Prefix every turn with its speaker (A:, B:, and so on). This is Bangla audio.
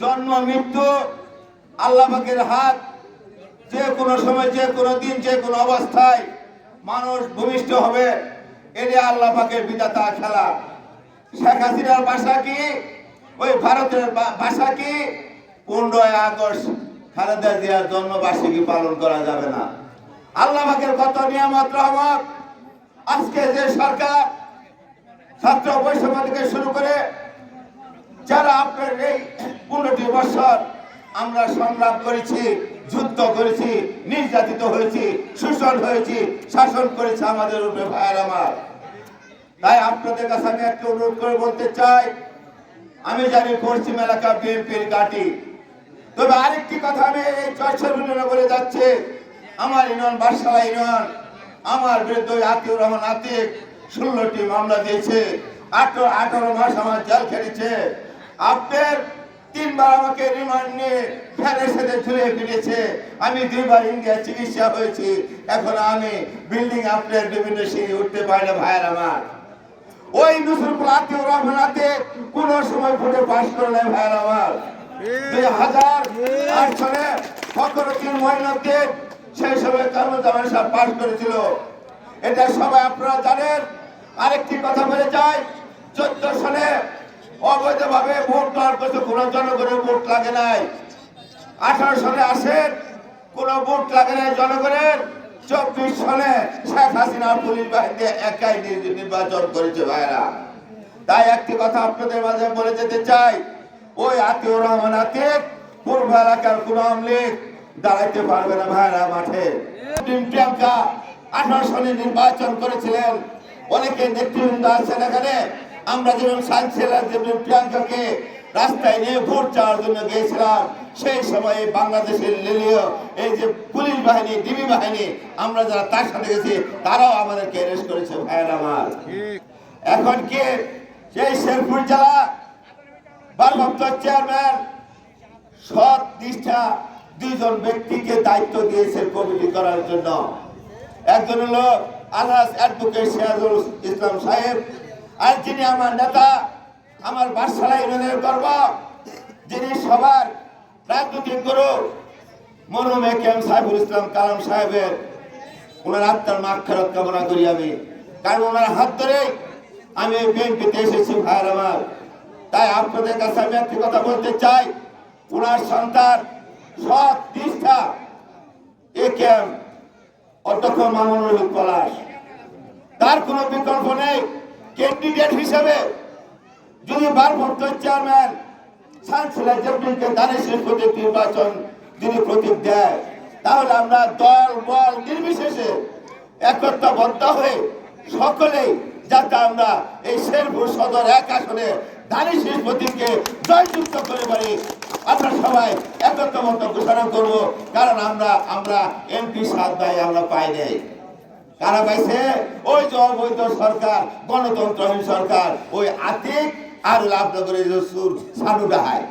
A: জন্ম, মৃত্যু, আল্লাহ হাত, যে কোনো সময়, যে কোনো দিন, যে কোনো অবস্থায় মানুষ ভূমিষ্ঠ হবে। এটা আল্লাহ পাকের বিধাতা খেলা। শেখ হাসিনার বাসা কি? ওই ভারতের বা- ভাষা কি? পনেরোই আগস্ট খালেদা জিয়ার জন্মবার্ষিকী পালন করা যাবে না। আল্লাহ পাকের কত নিয়ামত, রহমত? আজকে যে সরকার ছাত্র বৈষম্য থেকে শুরু করে যারা আপনার এই পনেরোটি বছর আমরা সংগ্রাম করেছি, যুদ্ধ করেছি, নির্যাতিত হয়েছি, শোষণ হয়েছি, শাসন করেছে আমাদের উপরে ভাইয়ের আমার। তাই আপনাদের কাছে আমি একটা অনুরোধ করে বলতে চাই, আমি জানি পশ্চিম এলাকা বিএনপির ঘাঁটি। তবে আরেকটি কথা আমি এই চর্চার বিনিময় বলে যাচ্ছে, আমার ইউনিয়ন বারশালা ইউনিয়ন, আমার বিরুদ্ধে আতিউর রহমান আতিক ষোলোটি মামলা দিয়েছে, আঠারো আঠারো মাস আমার জেল খেটেছে। আপনার তিনবার আমাকে রিমান্ড নিয়ে ফ্যানের সাথে ঝুলে ফিরেছে আমি দুইবার ইন্ডিয়া চিকিৎসা হয়েছি। এখন আমি বিল্ডিং আপনার বিভিন্ন সিঁড়ি উঠতে পারি না ভাইয়ের আমার। ওই নুসরুল আতিউর রহমান আতিক কোন সময় ভোটে পাশ করে নাই ভাইয়ের আমার। দুই হাজার আট সালে ফখরুদ্দিন মহিনুদ্দিন সেই সময় কর্মজামান সাহেব পাশ করেছিল। এটা সবাই আপনারা জানেন। আরেকটি কথা বলে যাই। চোদ্দ অবৈধভাবে ভোট দেওয়ার করছে কোনো জনগণের ভোট লাগে নাই। আঠারো সালে আসেন, কোনো ভোট লাগে নাই জনগণের। চব্বিশ সালে শেখ হাসিনা পুলিশ বাহিনী একাই নির্বাচন করেছে ভাইরা। তাই একটি কথা আপনাদের মাঝে বলে যেতে চাই, ওই আতিউর রহমান আতিক পূর্ব এলাকার কোন আমলিক দাঁড়াইতে পারবে না ভাইরা মাঠে। প্রিয়াঙ্কা আঠারো সালে নির্বাচন করেছিলেন। অনেকে নেতৃবৃন্দ আছেন এখানে। আমরা যেমন সাইন্সেলার যেমন প্রিয়াঙ্কাকে রাস্তায় নিয়ে ভোট চাওয়ার জন্য গিয়েছিলাম, সেই সময়ে বাংলাদেশের লিলিও এই যে পুলিশ বাহিনী, ডিবি বাহিনী, আমরা যারা তার সাথে গেছি, তারাও আমাদেরকে অ্যারেস্ট করেছে, ভাইয়ের আমার এখন কি? সেই শেরপুর জেলা ভারপ্রাপ্ত চেয়ারম্যান সৎ নিষ্ঠা দুইজন ব্যক্তিকে দায়িত্ব দিয়েছে কমিটি করার জন্য। একজন হলো আলহাস অ্যাডভোকেট সিরাজুল ইসলাম সাহেব আর যিনি আমার নেতা, আমার বাদশালা ইউনিয়নের গর্ব, যিনি সবার রাজনৈতিক গুরু, মরহুম এ কে এম সাহেবুল ইসলাম কালাম সাহেবের ওনার আত্মার মাখ ফেরত কামনা করি আমি। কারণ ওনার হাত ধরে আমি বিএনপিতে এসেছি ভাইয়ের আমার। তাই আপনাদের কাছে আমি একটি কথা বলতে চাই, ওনার সন্তান সৎ, নিষ্ঠা এ কে এম অধ্যক্ষ মামুনুল পলাশ। তার কোনো বিকল্প নেই। ক্যান্ডিডেট হিসেবে যদি ভারপ্রাপ্ত চেয়ারম্যান শেষ প্রতীক নির্বাচন যদি প্রতীক দেয়, তাহলে আমরা দল, বল নির্বিশেষে একত্রবদ্ধ হয়ে সকলেই যাতে আমরা এই শেরপুর সদর এক আসনে দানের শেষ প্রতীককে জয়যুক্ত করে পারি। আমরা সবাই একত্রবদ্ধ ঘোষণা করব, কারণ আমরা আমরা এমপি সাত আমরা পাই নাই। কারা পাইছে? ওই যে সরকার, গণতন্ত্রহীন সরকার, ওই আতিক আর লাভ নগরের সুর, সানু ডাহায়